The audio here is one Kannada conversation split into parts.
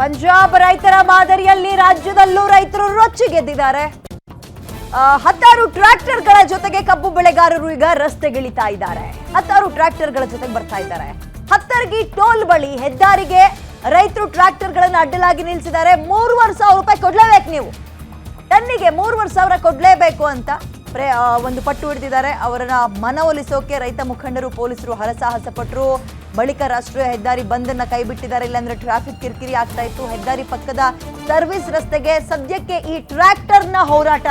ಪಂಜಾಬ್ ರೈತರ ಮಾದರಿಯಲ್ಲಿ ರಾಜ್ಯದಲ್ಲೂ ರೈತರು ರೊಚ್ಚಿಗೆದ್ದಿದ್ದಾರೆ. ಗೆದ್ದಿದ್ದಾರೆ ಹತ್ತಾರು ಟ್ರ್ಯಾಕ್ಟರ್ಗಳ ಜೊತೆಗೆ ಕಬ್ಬು ಬೆಳೆಗಾರರು ಈಗ ರಸ್ತೆಗಿಳಿತಾ ಇದ್ದಾರೆ. ಹತ್ತಾರು ಟ್ರ್ಯಾಕ್ಟರ್ಗಳ ಜೊತೆಗೆ ಬರ್ತಾ ಇದ್ದಾರೆ. ಹತ್ತರ್ಗಿ ಟೋಲ್ ಬಳಿ ಹೆದ್ದಾರಿಗೆ ರೈತರು ಟ್ರ್ಯಾಕ್ಟರ್ಗಳನ್ನು ಅಡ್ಡಲಾಗಿ ನಿಲ್ಲಿಸಿದ್ದಾರೆ. ಮೂರುವರೆ ಸಾವಿರ ರೂಪಾಯಿ ಕೊಡ್ಲೇಬೇಕು ನೀವು. ಟನ್ನಿಗೆ ಮೂರುವರೆ ಸಾವಿರ ಕೊಡ್ಲೇಬೇಕು ಅಂತ ಒಂದು ಪಟ್ಟು ಹಿಡಿದಿದ್ದಾರೆ. ಅವರನ್ನ ಮನವೊಲಿಸೋಕೆ ರೈತ ಮುಖಂಡರು, ಪೊಲೀಸರು ಹರಸಾಹಸ ಪಟ್ಟರು ಬಳಿಕ ರಾಷ್ಟ್ರೀಯ ಹೆದ್ದಾರಿ ಬಂದನ್ನ ಕೈಬಿಟ್ಟಿದ್ದಾರೆ. ಇಲ್ಲಾಂದ್ರೆ ಟ್ರಾಫಿಕ್ ಕಿರಿಕಿರಿ ಆಗ್ತಾ ಇತ್ತು. ಹೆದ್ದಾರಿ ಪಕ್ಕದ ಸರ್ವಿಸ್ ರಸ್ತೆಗೆ ಸದ್ಯಕ್ಕೆ ಈ ಟ್ರ್ಯಾಕ್ಟರ್ನ ಹೋರಾಟ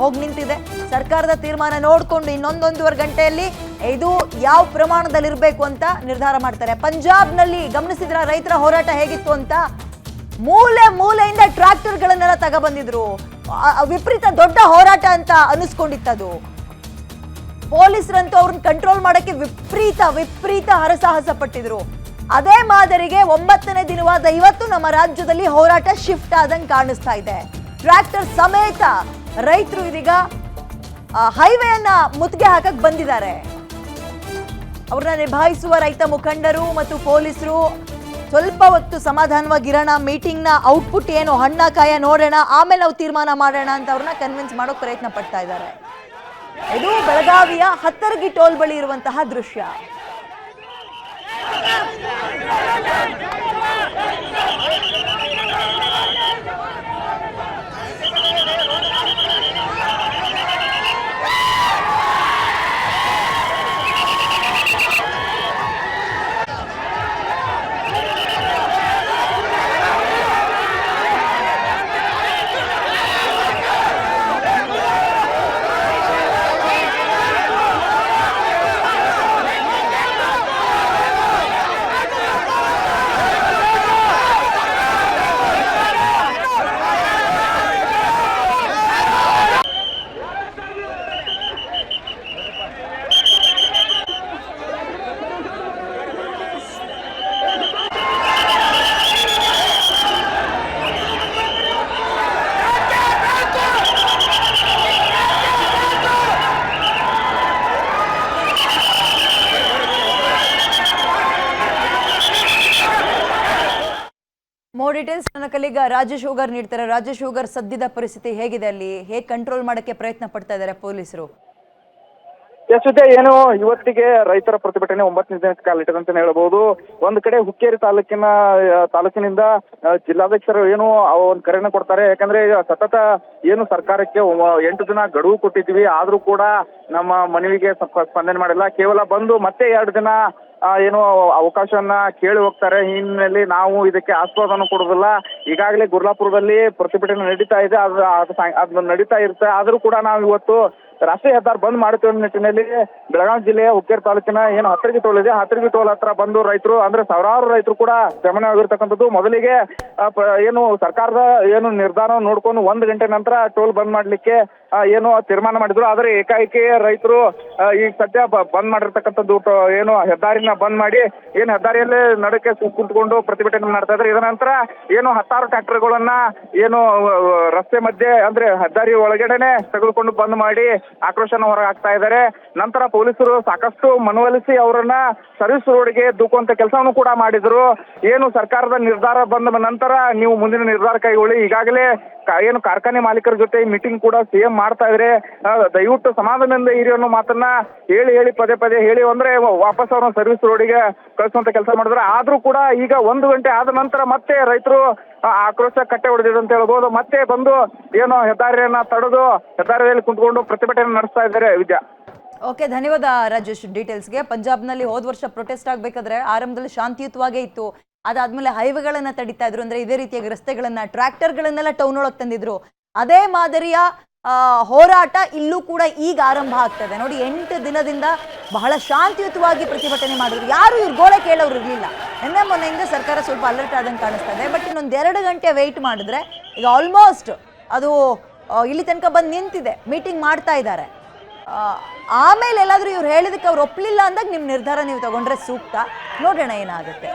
ಹೋಗಿ ನಿಂತಿದೆ. ಸರ್ಕಾರದ ತೀರ್ಮಾನ ನೋಡಿಕೊಂಡು ಇನ್ನೊಂದೊಂದೂವರೆ ಗಂಟೆಯಲ್ಲಿ ಇದು ಯಾವ ಪ್ರಮಾಣದಲ್ಲಿ ಇರಬೇಕು ಅಂತ ನಿರ್ಧಾರ ಮಾಡ್ತಾರೆ. ಪಂಜಾಬ್ನಲ್ಲಿ ಗಮನಿಸಿದ್ರ ರೈತರ ಹೋರಾಟ ಹೇಗಿತ್ತು ಅಂತ? ಮೂಲೆ ಮೂಲೆಯಿಂದ ಟ್ರ್ಯಾಕ್ಟರ್ಗಳನ್ನೆಲ್ಲ ತಗೊಬಂದಿದ್ರು. ವಿಪರೀತ ದೊಡ್ಡ ಹೋರಾಟ ಅಂತ ಅನಿಸ್ಕೊಂಡಿತ್ತದು. ಪೊಲೀಸರಂತೂ ಅವ್ರನ್ನ ಕಂಟ್ರೋಲ್ ಮಾಡಕ್ಕೆ ವಿಪರೀತ ವಿಪರೀತ ಹರಸಾಹಸ ಪಟ್ಟಿದ್ರು ಅದೇ ಮಾದರಿಗೆ ಒಂಬತ್ತನೇ ದಿನವಾದ ಇವತ್ತು ನಮ್ಮ ರಾಜ್ಯದಲ್ಲಿ ಹೋರಾಟ ಶಿಫ್ಟ್ ಆದಂಗೆ ಕಾಣಿಸ್ತಾ ಇದೆ. ಟ್ರ್ಯಾಕ್ಟರ್ ಸಮೇತ ರೈತರು ಇದೀಗ ಹೈವೇಯನ್ನ ಮುತ್ತಿಗೆ ಹಾಕಕ್ ಬಂದಿದ್ದಾರೆ. ಅವ್ರನ್ನ ನಿಭಾಯಿಸುವ ರೈತ ಮುಖಂಡರು ಮತ್ತು ಪೊಲೀಸರು, ಸ್ವಲ್ಪ ಹೊತ್ತು ಸಮಾಧಾನವಾಗಿರೋಣ ಮೀಟಿಂಗ್ನ ಔಟ್ಪುಟ್ ಏನು, ಹಣ್ಣ, ಕಾಯ ನೋಡೋಣ, ಆಮೇಲೆ ನಾವು ತೀರ್ಮಾನ ಮಾಡೋಣ ಅಂತ ಅವ್ರನ್ನ ಕನ್ವಿನ್ಸ್ ಮಾಡೋಕೆ ಪ್ರಯತ್ನ ಪಡ್ತಾ ಇದ್ದಾರೆ. ಇದು ಬೆಳಗಾವಿಯ ಹತ್ತರಗಿ ಟೋಲ್ ಬಳಿ ಇರುವಂತಹ ದೃಶ್ಯ. ಮೋರ್ ಡೀಟೇಲ್ಸ್ ನನ್ನ ಕಲೀಗ ರಾಜೇಶ್ ಹೋಗರ್ ನೀಡ್ತಾರೆ. ರಾಜೇಶ್ ಹೋಗರ್ ಸದ್ಯದ ಪರಿಸ್ಥಿತಿ ಹೇಗಿದೆ ಅಲ್ಲಿ? ಹೇಗೆ ಕಂಟ್ರೋಲ್ ಮಾಡಕ್ಕೆ ಪ್ರಯತ್ನ ಪಡ್ತಾ ಇದ್ದಾರೆ ಪೊಲೀಸರು? ಎಷ್ಟೇ ಏನು, ಇವತ್ತಿಗೆ ರೈತರ ಪ್ರತಿಭಟನೆ ಒಂಬತ್ತನೇ ದಿನಕ್ಕೆ ಕಾಲಿಟ್ಟಿದೆ ಅಂತ ಹೇಳಬಹುದು ಒಂದ್ ಕಡೆ ಹುಕ್ಕೇರಿ ತಾಲೂಕಿನ ತಾಲೂಕಿನಿಂದ ಜಿಲ್ಲಾಧ್ಯಕ್ಷರು ಏನು ಒಂದು ಕರೆನ ಕೊಡ್ತಾರೆ. ಯಾಕಂದ್ರೆ ಸತತ ಏನು ಸರ್ಕಾರಕ್ಕೆ ಎಂಟು ದಿನ ಗಡುವು ಕೊಟ್ಟಿದ್ವಿ ಆದ್ರೂ ಕೂಡ ನಮ್ಮ ಮನವಿಗೆ ಸ್ಪಂದನೆ ಮಾಡಿಲ್ಲ. ಕೇವಲ ಬಂದು ಮತ್ತೆ ಎರಡು ದಿನ ಏನು ಅವಕಾಶವನ್ನ ಕೇಳಿ ಹೋಗ್ತಾರೆ. ಈ ಹಿನ್ನೆಲೆಯಲ್ಲಿ ನಾವು ಇದಕ್ಕೆ ಆಸ್ವಾದನ ಕೊಡೋದಿಲ್ಲ ಈಗಾಗಲೇ ಗುರ್ಲಾಪುರದಲ್ಲಿ ಪ್ರತಿಭಟನೆ ನಡೀತಾ ಇದೆ. ಅದು ಅದು ನಡೀತಾ ಇರುತ್ತೆ. ಆದರೂ ಕೂಡ ನಾವು ಇವತ್ತು ರಾಷ್ಟ್ರೀಯ ಹೆದ್ದಾರಿ ಬಂದ್ ಮಾಡ್ತೀವಿ ಅನ್ನೋ ನಿಟ್ಟಿನಲ್ಲಿ ಬೆಳಗಾವಿ ಜಿಲ್ಲೆಯ ಹುಕ್ಕೇರಿ ತಾಲೂಕಿನ ಏನು ಹತ್ತಿರಗಿ ಟೋಲ್ ಇದೆ. ಹತ್ತಿರಗಿ ಟೋಲ್ ಹತ್ರ ಬಂದು ರೈತರು, ಅಂದ್ರೆ ಸಾವಿರಾರು ರೈತರು ಕೂಡ ಗಮನವಾಗಿರ್ತಕ್ಕಂಥದ್ದು. ಮೊದಲಿಗೆ ಏನು ಸರ್ಕಾರದ ಏನು ನಿರ್ಧಾರ ನೋಡ್ಕೊಂಡು ಒಂದು ಗಂಟೆ ನಂತರ ಟೋಲ್ ಬಂದ್ ಮಾಡ್ಲಿಕ್ಕೆ ಏನು ತೀರ್ಮಾನ ಮಾಡಿದ್ರು. ಆದ್ರೆ ಏಕಾಏಕಿ ರೈತರು ಈಗ ಸದ್ಯ ಬಂದ್ ಮಾಡಿರ್ತಕ್ಕಂಥದ್ದು ಏನು ಹೆದ್ದಾರಿನ ಬಂದ್ ಮಾಡಿ, ಏನು ಹೆದ್ದಾರಿಯಲ್ಲೇ ನಡಕ್ಕೆ ಕುಂತ್ಕೊಂಡು ಪ್ರತಿಭಟನೆ ಮಾಡ್ತಾ ಇದ್ದಾರೆ ಇದರ ನಂತರ ಏನು ಹತ್ತಾರು ಟ್ರ್ಯಾಕ್ಟರ್ಗಳನ್ನ ಏನು ರಸ್ತೆ ಮಧ್ಯೆ, ಅಂದ್ರೆ ಹೆದ್ದಾರಿ ಒಳಗಡೆನೆ ತೆಗೆದುಕೊಂಡು ಬಂದ್ ಮಾಡಿ ಆಕ್ರೋಶನ ಹೊರಗೆ ಹಾಕ್ತಾ ಇದ್ದಾರೆ ನಂತರ ಪೊಲೀಸರು ಸಾಕಷ್ಟು ಮನವೊಲಿಸಿ ಅವರನ್ನ ಸರ್ವಿಸ್ ರೋಡ್ಗೆ ದೂಕುವಂತ ಕೆಲಸವನ್ನು ಕೂಡ ಮಾಡಿದ್ರು. ಏನು ಸರ್ಕಾರದ ನಿರ್ಧಾರ ಬಂದ ನಂತರ ನೀವು ಮುಂದಿನ ನಿರ್ಧಾರ ಕೈಗೊಳ್ಳಿ. ಈಗಾಗಲೇ ಏನು ಕಾರ್ಖಾನೆ ಮಾಲೀಕರ ಜೊತೆ ಮೀಟಿಂಗ್ ಕೂಡ ಸಿಎಂ ಮಾಡ್ತಾ ಇದ್ರೆ ದಯವಿಟ್ಟು ಸಮಾಧಾನದಿಂದ ಇರಿ ಅನ್ನೋ ಮಾತನ್ನ ಹೇಳಿ ಹೇಳಿ, ಪದೇ ಪದೇ ಹೇಳಿ ಅಂದ್ರೆ ವಾಪಸ್ ಅವ್ರನ್ನ ಸರ್ವಿಸ್ ರೋಡಿಗೆ ಕಳಿಸುವಂತ ಕೆಲಸ ಮಾಡಿದ್ರೆ ಆದ್ರೂ ಕೂಡ ಈಗ ಒಂದು ಗಂಟೆ ಆದ ನಂತರ ಮತ್ತೆ ರೈತರು ಆಕ್ರೋಶ ಕಟ್ಟೆ ಹೊಡೆದಿದೆ ಅಂತ ಹೇಳ್ಬೋದು. ಮತ್ತೆ ಬಂದು ಏನು ಹೆದ್ದಾರಿಯನ್ನ ತಡೆದು ಹೆದ್ದಾರಿಯಲ್ಲಿ ಕುಂತ್ಕೊಂಡು ಪ್ರತಿಭಟನೆ ನಡೆಸ್ತಾ ಇದ್ದಾರೆ ವಿದ್ಯಾ. ಓಕೆ ಧನ್ಯವಾದ ರಾಜೇಶ್ ಡೀಟೇಲ್ಸ್ಗೆ ಪಂಜಾಬ್ನಲ್ಲಿ ಹೋದ ವರ್ಷ ಪ್ರೊಟೆಸ್ಟ್ ಆಗಬೇಕಾದ್ರೆ ಆರಂಭದಲ್ಲಿ ಶಾಂತಿಯುತವಾಗೇ ಇತ್ತು. ಅದಾದ್ಮೇಲೆ ಹೈವೇಗಳನ್ನ ತಡಿತಾ ಇದ್ರು. ಅಂದ್ರೆ ಇದೇ ರೀತಿಯಾಗಿ ರಸ್ತೆಗಳನ್ನ ಟ್ರ್ಯಾಕ್ಟರ್ಗಳನ್ನೆಲ್ಲ ಟೌನ್ ಒಳಗೆ ತಂದಿದ್ರು. ಅದೇ ಮಾದರಿಯ ಹೋರಾಟ ಇಲ್ಲೂ ಕೂಡ ಈಗ ಆರಂಭ ಆಗ್ತದೆ. ನೋಡಿ, ಎಂಟು ದಿನದಿಂದ ಬಹಳ ಶಾಂತಿಯುತವಾಗಿ ಪ್ರತಿಭಟನೆ ಮಾಡಿದ್ರು. ಯಾರು ಇವ್ರು ಗೋಳೆ ಕೇಳೋರು ಇರಲಿಲ್ಲ. ನಿನ್ನೆ ಮೊನ್ನೆಯಿಂದ ಸರ್ಕಾರ ಸ್ವಲ್ಪ ಅಲರ್ಟ್ ಆದಂಗೆ ಕಾಣಿಸ್ತಾ ಬಟ್ ಇನ್ನೊಂದು ಎರಡು ಗಂಟೆ ವೆಯ್ಟ್ ಮಾಡಿದ್ರೆ ಈಗ ಆಲ್ಮೋಸ್ಟ್ ಅದು ಇಲ್ಲಿ ತನಕ ಬಂದು ನಿಂತಿದೆ. ಮೀಟಿಂಗ್ ಮಾಡ್ತಾ ಇದ್ದಾರೆ. ಆಮೇಲೆ ಎಲ್ಲಾದರೂ ಇವ್ರು ಹೇಳಿದಕ್ಕೆ ಅವ್ರು ಒಪ್ಪಲಿಲ್ಲ ಅಂದಾಗ ನಿಮ್ಮ ನಿರ್ಧಾರ ನೀವು ತಗೊಂಡ್ರೆ ಸೂಕ್ತ. ನೋಡೋಣ ಏನಾಗುತ್ತೆ.